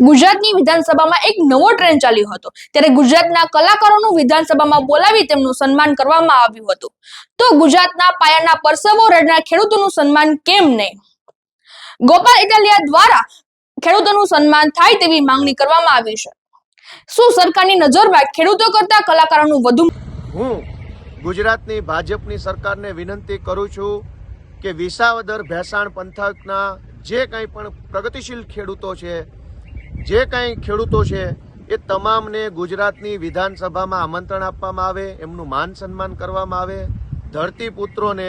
ગુજરાતની વિધાનસભામાં એક નવો ટ્રેન્ડ ચાલ્યો હતો. ત્યારે ગુજરાતના કલાકારોનું વિધાનસભામાં બોલાવી તેમનું સન્માન કરવામાં આવ્યું હતું. તો ગુજરાતના પાયાના પરસવો રડના ખેડૂતોનું સન્માન કેમ નહીં? ગોપાલ ઇટાલિયા દ્વારા ખેડૂતોનું સન્માન થાય તેવી માંગણી કરવામાં આવી છે. શું સરકારની નજરમાં ખેડૂતો કરતા કલાકારોનું વધુ હું ગુજરાતની ભાજપની સરકારને વિનંતી કરું છું કે વિસાવદર ભેસાણ પંથકના જે કંઈ પણ પ્રગતિશીલ ખેડૂતો છે જે કાંઈ ખેડૂતો છે, એ તમામને ગુજરાતની વિધાનસભામાં આમંત્રણ આપવામાં આવે, એમનું માન સન્માન કરવામાં આવે. ધરતીપુત્રોને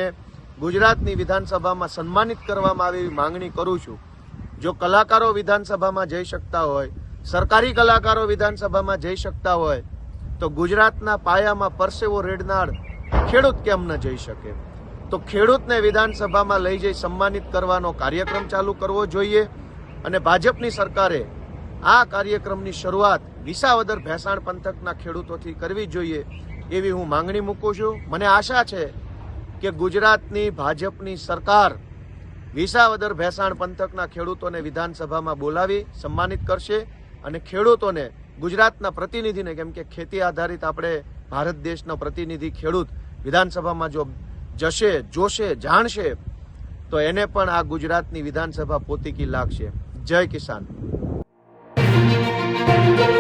ગુજરાતની વિધાનસભામાં સન્માનિત કરવામાં આવે એવી માંગણી કરું છું. જો કલાકારો વિધાનસભામાં જઈ શકતા હોય, સરકારી કલાકારો વિધાનસભામાં જઈ શકતા હોય, તો ગુજરાતના પાયામાં પરસેવો રેડનાર ખેડૂત કેમ ન જઈ શકે? તો ખેડૂતને વિધાનસભામાં લઈ જઈ સન્માનિત કરવાનો કાર્યક્રમ ચાલુ કરવો જોઈએ અને ભાજપની સરકારે આ કાર્યક્રમની શરૂઆત વિસાવદર ભેસાણ પંથકના ખેડૂતોથી કરવી જોઈએ એવી હું માંગણી મૂકું છું. મને આશા છે કે ગુજરાતની ભાજપની સરકાર વિસાવદર ભેસાણ પંથકના ખેડૂતોને વિધાનસભામાં બોલાવી સન્માનિત કરશે અને ખેડૂતોને ગુજરાતના પ્રતિનિધિને, કેમ કે ખેતી આધારિત આપણે ભારત દેશનો પ્રતિનિધિ ખેડૂત વિધાનસભામાં જો જશે, જોશે, જાણશે, તો એને પણ આ ગુજરાતની વિધાનસભા પોતીકી લાગશે. જય કિસાન. Thank you.